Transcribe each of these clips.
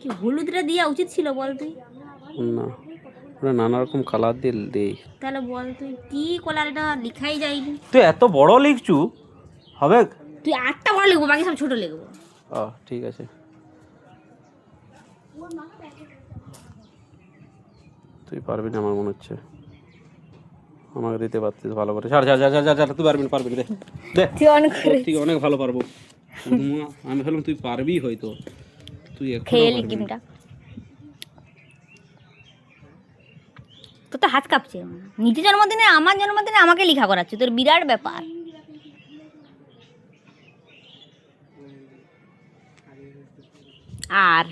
কি হলুদটা দেওয়া উচিত ছিল বল তুই? না ওরা নানা রকম কালার দিয়ে দেই। তাহলে বল তুই কি কলার এটা লিখাই যায়নি? তুই এত বড় লিখছু? হবে? তুই আটটা বড় লিখব বাকি সব ছোট লিখব। ও ঠিক আছে। তুই পারবি না আমার মনে হচ্ছে। আমাকে দিতে পারতিস ভালো করে। ছাড় ছাড় ছাড় ছাড়, ছাড় তুই পারবি না পারবি দে। দে। তুই অনেক ভালো পারব। আমি ভাবলাম তুই পারবি হয়তো। তুই এখনও খেয়ে লিকিমটা তোর তো হাত কাঁপছে। নিজের জন্মদিনে আমার জন্মদিনে আমাকে লেখা করাচ্ছে। তোর বিরাট ব্যাপার। আর?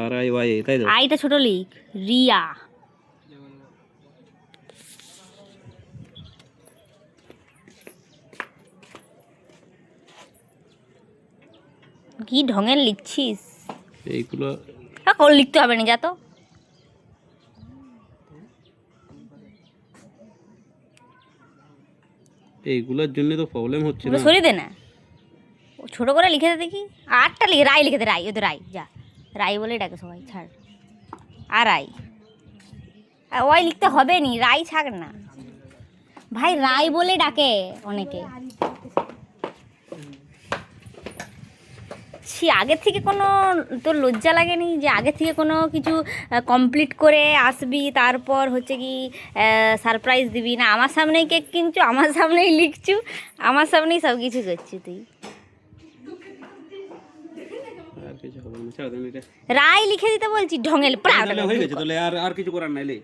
আর আই ভাই তাই তো? আইটা ছোট লিখ। রিয়া। কি ঢঙের লিখছিস? এইগুলো হ্যাঁ কোন লিখতে হবে না যা তো। এইগুলোর জন্য তো প্রবলেম হচ্ছে না। সরিয়ে দে না। ও ছোট করে লিখে দে দেখি। আটটা লিখে রায় লিখে দে রায় ও তো রায় যা। রায় বলে ডাকে সবাই ছাড়। আর রায়? আর ওই লিখতে হবে নি রায় ছাড় না। ভাই রায় বলে ডাকে অনেকে। ছি আগের থেকে কোনো তোর লজ্জা লাগেনি যে আগের থেকে কোনো কিছু কমপ্লিট করে আসবি তারপর হচ্ছে কি সারপ্রাইজ দিবি? না আমার সামনেই কেক কিনছু আমার সামনেই লিখছু আমার সামনেই সব কিছু করছি তুই রায় লিখে দিতে বলছি ঢঙেল আর আর কিছু করার নাই লে।